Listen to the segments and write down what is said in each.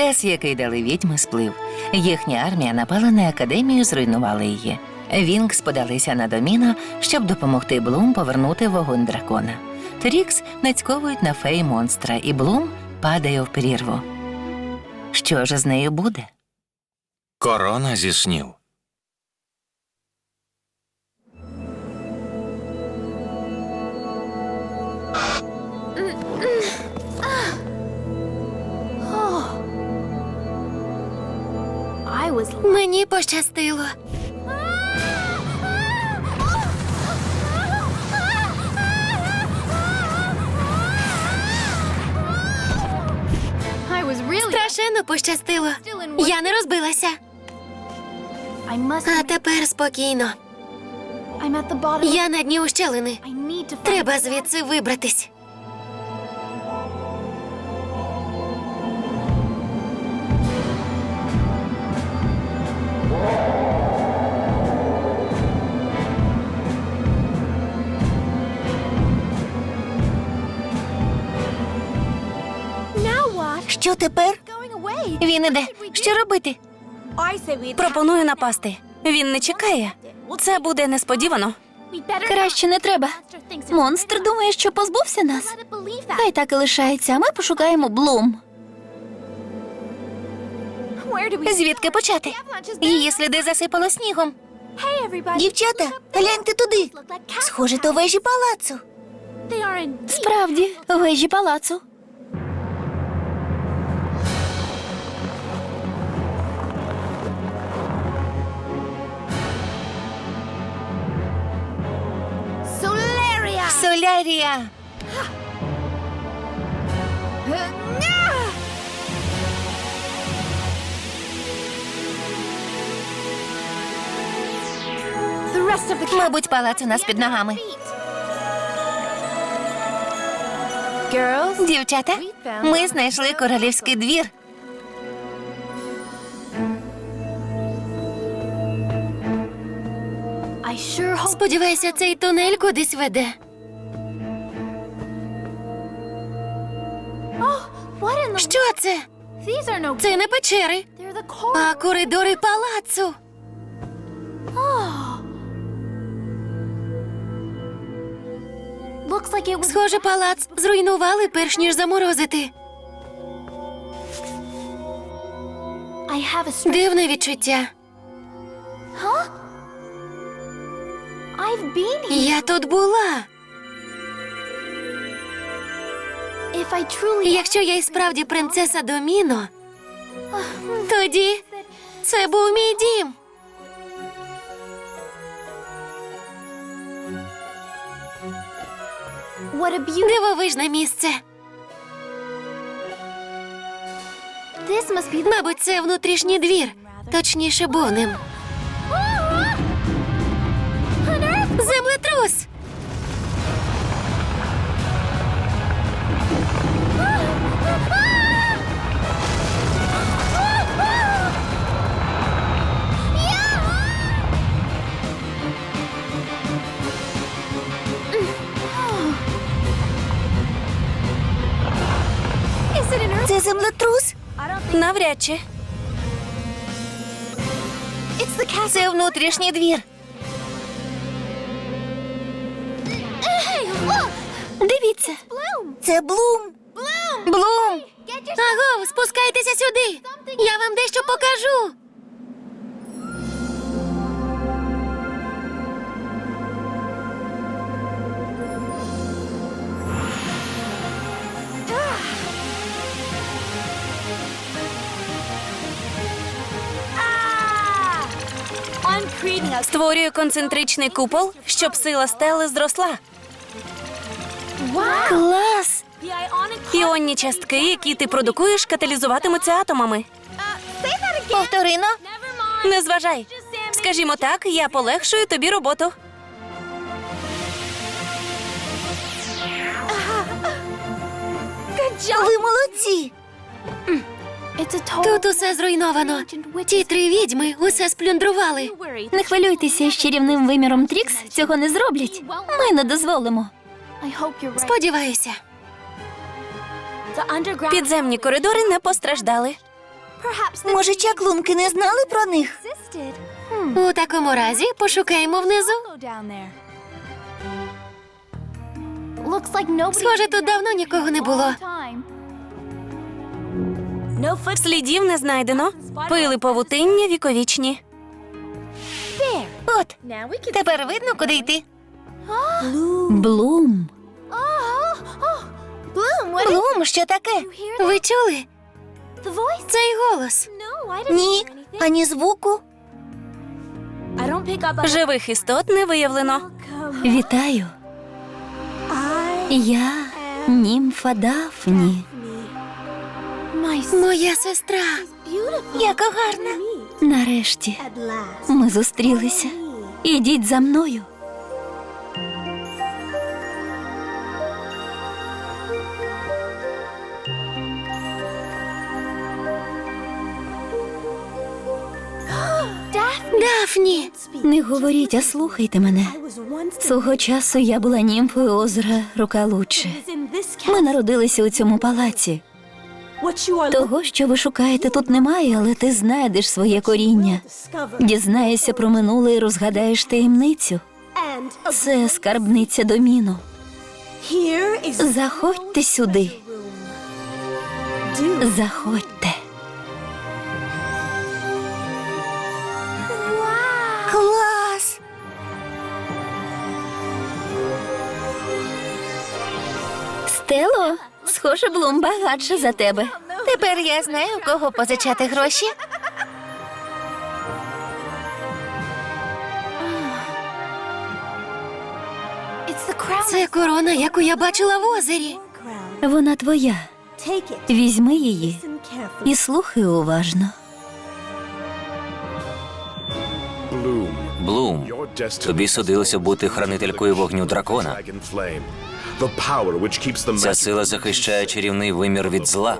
Час, який дали відьми, сплив. Їхня армія напала на академію, зруйнувала її. Вінкс подалися на доміно, щоб допомогти Блум повернути вогонь дракона. Трікс нацьковують на фей монстра, і Блум падає в прірву. Що ж з нею буде? Корона зі снів. Мені пощастило. Страшенно пощастило. Я не розбилася. А тепер спокійно. Я на дні ущелини. Треба звідси вибратись. Що тепер? Він іде. Що робити? Пропоную напасти. Він не чекає. Це буде несподівано. Краще не треба. Монстр думає, що позбувся нас. Хай так і лишається, а ми пошукаємо Блум. Звідки почати? Її сліди засипало снігом. Дівчата, гляньте туди. Схоже, то вежі палацу. Справді, вежі палацу. The Мабуть, палац у нас під ногами. Дівчата, ми знайшли королівський двір. Сподіваюся, цей тунель кудись веде. Що це? Це не печери, а коридори палацу. Схоже, палац зруйнували перш ніж заморозити. Дивне відчуття. Я тут була. Якщо я і справді принцеса Доміно, тоді це був мій дім. Дивовижне місце. Мабуть, це внутрішній двір. Точніше, був. Землетрус! Це землетрус? Навряд чи. Це внутрішній двір. Дивіться, це Блум. Блум. Блум! Агов, спускайтеся сюди. Я вам дещо покажу. Створюю концентричний купол, щоб сила стели зросла. Клас! Іонні частки, які ти продукуєш, каталізуватимуться атомами. Повторино. Не зважай. Скажімо так, я полегшую тобі роботу. Ви молодці! Тут усе зруйновано. Ті три відьми усе сплюндрували. Не хвилюйтеся, з чарівним виміром Трікс цього не зроблять. Ми не дозволимо. Сподіваюся. Підземні коридори не постраждали. Може, чаклунки не знали про них? У такому разі пошукаємо внизу. Схоже, тут давно нікого не було. Foot Слідів не знайдено. Пили павутиння віковічні. От, тепер видно, куди йти. Блум. Блум, що таке? Ви чули? Цей голос. Ні, ані звуку. Живих істот не виявлено. Вітаю. Я німфа Дафні. Моя сестра. Яка гарна. Нарешті ми зустрілися. Ідіть за мною. Дафні! Не говоріть, а слухайте мене. Свого часу я була німфою озера Рукалуче. Ми народилися у цьому палаці. Того, що ви шукаєте, тут немає, але ти знайдеш своє коріння. Дізнаєшся про минуле і розгадаєш таємницю. Це скарбниця доміно. Заходьте сюди. Заходьте. Схоже, Блум багатша за тебе. Тепер я знаю, у кого позичати гроші. Це корона, яку я бачила в озері. Вона твоя. Візьми її і слухай уважно. Блум, тобі судилося бути хранителькою вогню дракона. Dragon flame, the power which keeps the Ця сила захищає чарівний вимір від зла.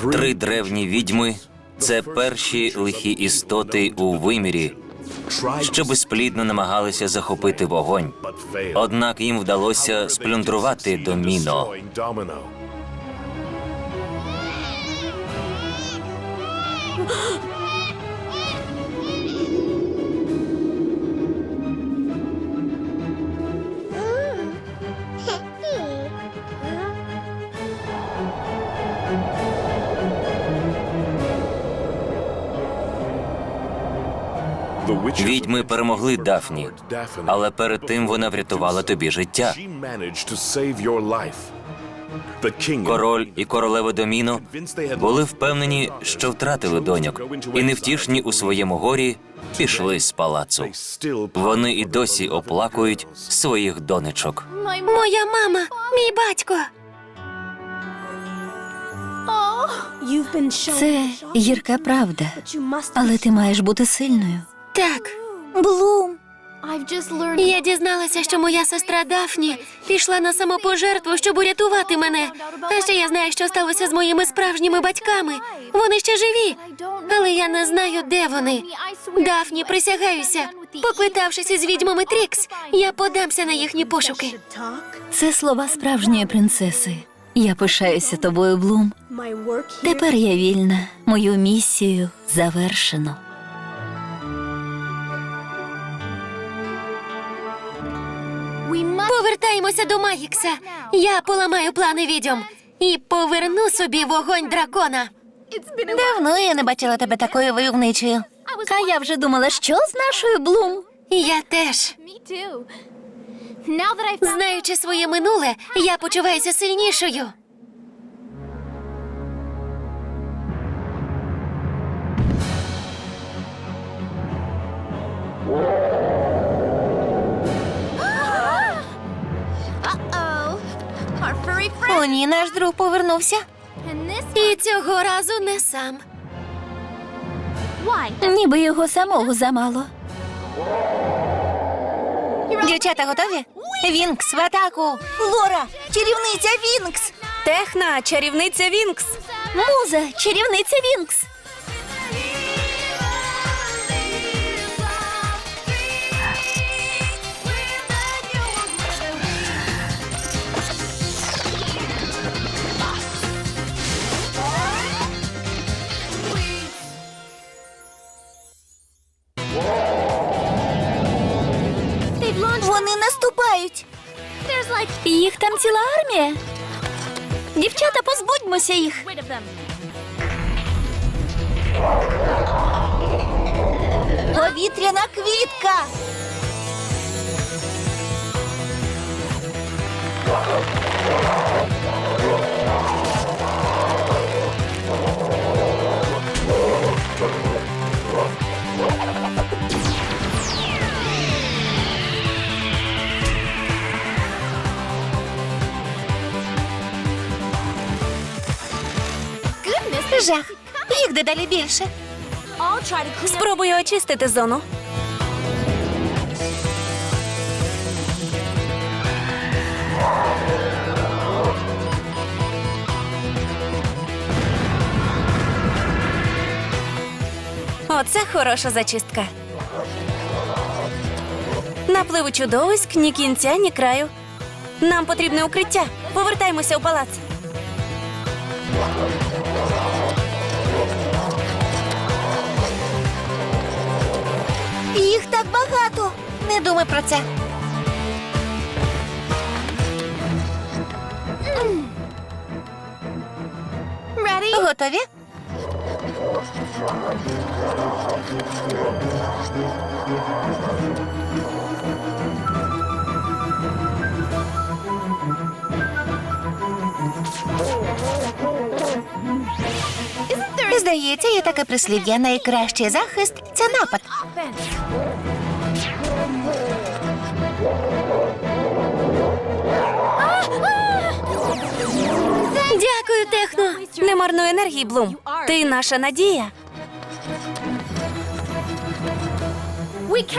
Три древні відьми це перші лихі істоти у вимірі, що безплідно намагалися захопити вогонь. Однак їм вдалося сплюндрувати доміно. Відьми перемогли Дафні, але перед тим вона врятувала тобі життя. Король і королева Доміно були впевнені, що втратили доньок, і невтішні у своєму горі пішли з палацу. Вони і досі оплакують своїх донечок. Моя мама, мій батько. Це гірка правда, але ти маєш бути сильною. Так, Блум, я дізналася, що моя сестра Дафні пішла на самопожертву, щоб урятувати мене. А ще я знаю, що сталося з моїми справжніми батьками. Вони ще живі. Але я не знаю, де вони. Дафні, присягаюся. Поквитавшись із відьмами Трікс, я подамся на їхні пошуки. це слова справжньої принцеси. Я пишаюся тобою, Блум. Тепер я вільна. Мою місію завершено. Повертаємося до Магікса. Я поламаю плани відьом і поверну собі вогонь дракона. Давно я не бачила тебе такою войовничою. А я вже думала, що з нашою Блум? Я теж. Знаючи своє минуле, я почуваюся сильнішою. О, ні, наш друг повернувся. І цього разу не сам. Ніби його самого замало. Дівчата готові? Вінкс в атаку! Лора, чарівниця Вінкс! Техна, чарівниця Вінкс. Муза, чарівниця Вінкс! Зламають. наступають. Їх там ціла армія. Дівчата, позбудьмося їх. Повітряна квітка. Жах. Їх дедалі більше. Спробую очистити зону. Оце хороша зачистка. Напливу чудовиськ ні кінця, ні краю. Нам потрібне укриття. Повертаймося у палац. Їх так багато. Не думай про це. Ready? Готові? Здається, є таке прислів'я. Найкращий захист це напад. Дякую, Техно. Не марнуй енергії, Блум. Ти наша надія.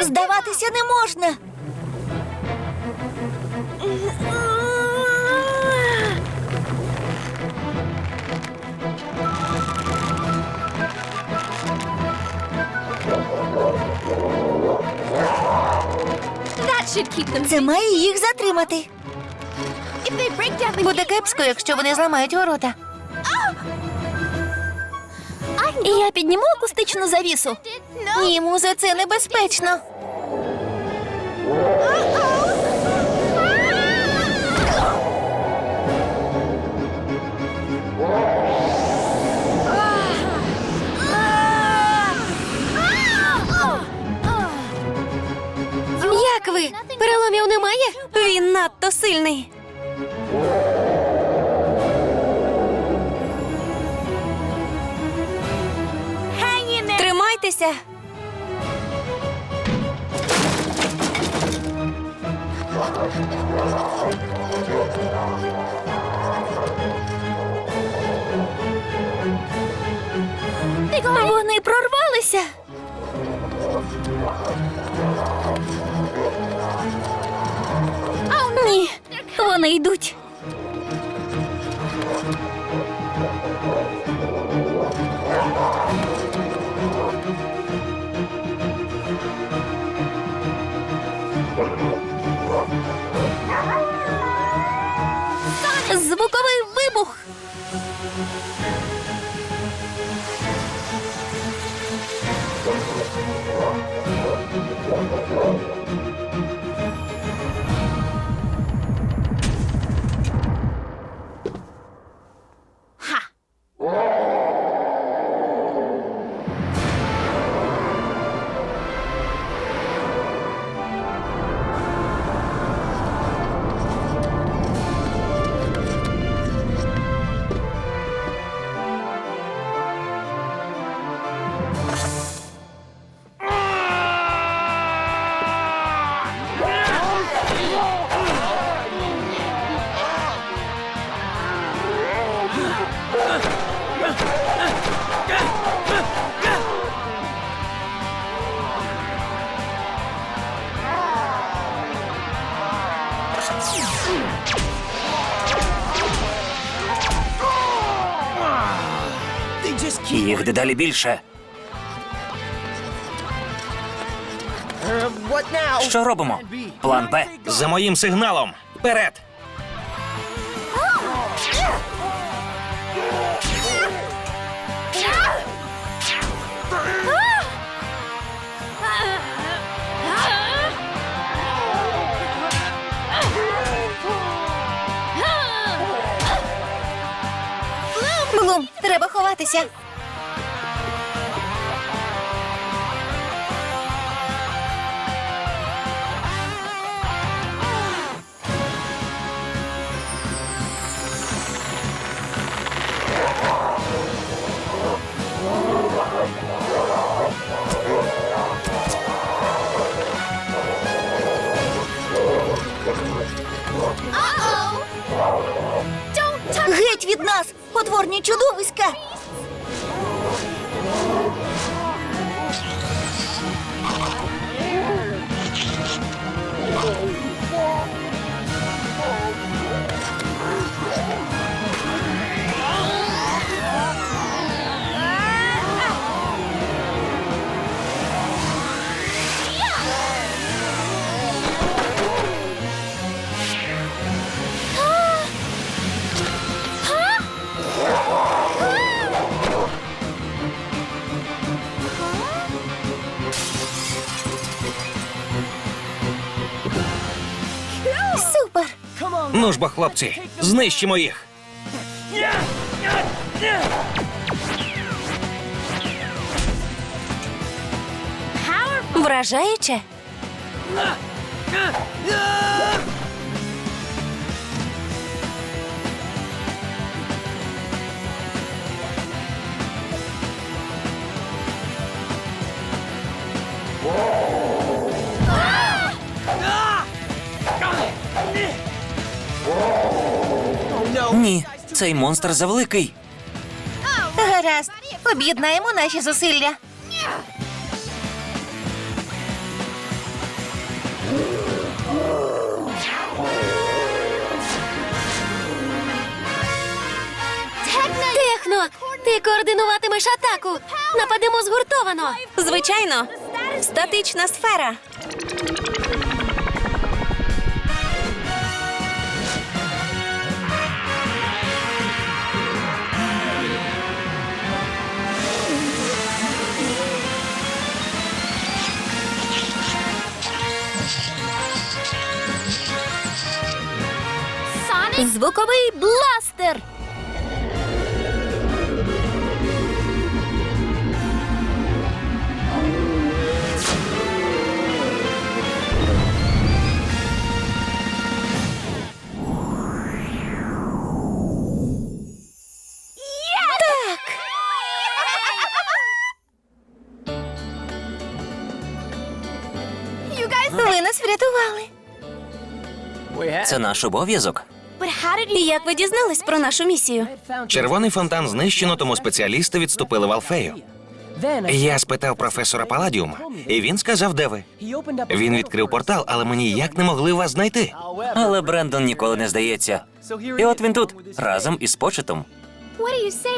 Здаватися не можна. Це має їх затримати. Буде кепсько, якщо вони зламають ворота. Я підніму акустичну завісу. Ні, муза, це небезпечно. Як ви? Переломів немає? Він надто сильний. Тримайтеся. Вони прорвалися. Вони йдуть. Звуковий вибух. Дедалі більше. Що робимо? План Б. За моїм сигналом. Вперед! Блум, треба ховатися. Геть від нас, потворні чудовиська. Ну ж бо, хлопці, знищимо їх. Вражаюче. Ні, цей монстр завеликий. Гаразд, об'єднаємо наші зусилля. Техно, ти координуватимеш атаку. Нападемо згуртовано. Звичайно, статична сфера. Звуковий бластер. Ви нас врятували. Це наш обов'язок. І як ви дізнались про нашу місію? Червоний фонтан знищено, тому спеціалісти відступили в Алфею. Я спитав професора Паладіума, і він сказав, де ви. Він відкрив портал, але ми ніяк не могли вас знайти. Але Брендон ніколи не здається. І от він тут, разом із почетом.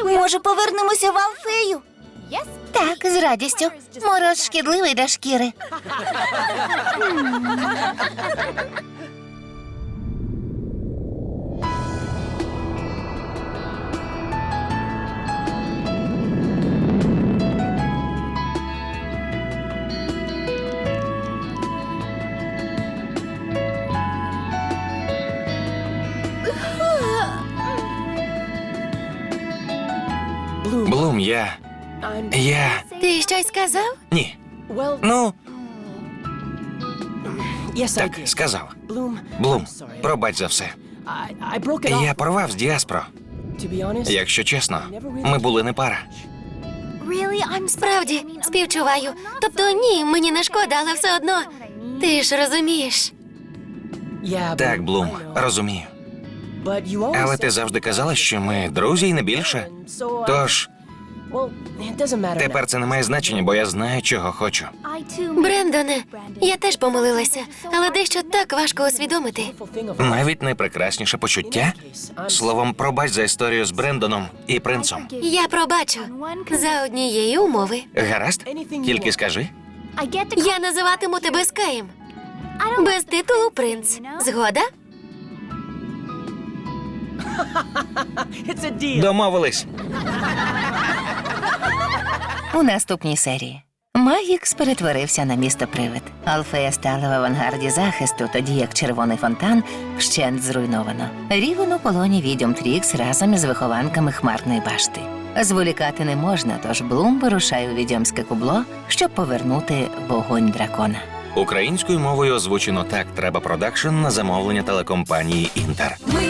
Може, повернемося в Алфею? Так, з радістю. Мороз шкідливий для шкіри. я. Я. Ти щось сказав? Ні. Ну, так, сказав. Блум, пробач за все. Я порвав з діаспро. Якщо чесно, ми були не пара. Справді, співчуваю. Тобто ні, мені не шкода, але все одно. Ти ж розумієш. Так, Блум, розумію. Але ти завжди казала, що ми друзі і не більше. Тож тепер це не має значення, бо я знаю, чого хочу. Брендоне, я теж помилилася, але дещо так важко усвідомити. Навіть найпрекрасніше почуття. Словом, пробач за історію з Брендоном і принцом. Я пробачу за однієї умови. Гаразд? Тільки скажи. Я називатиму тебе Скаєм. Без титулу принц. Згода? Домовились. У наступній серії Магікс перетворився на місто привид. Алфея стала в авангарді захисту, тоді як червоний фонтан вщент зруйновано. Рівен у полоні відьом Трікс разом із вихованками хмарної башти. Зволікати не можна, тож Блум вирушає у відьомське кубло, щоб повернути вогонь дракона. Українською мовою озвучено так треба продакшн на замовлення телекомпанії Інтер. Ми,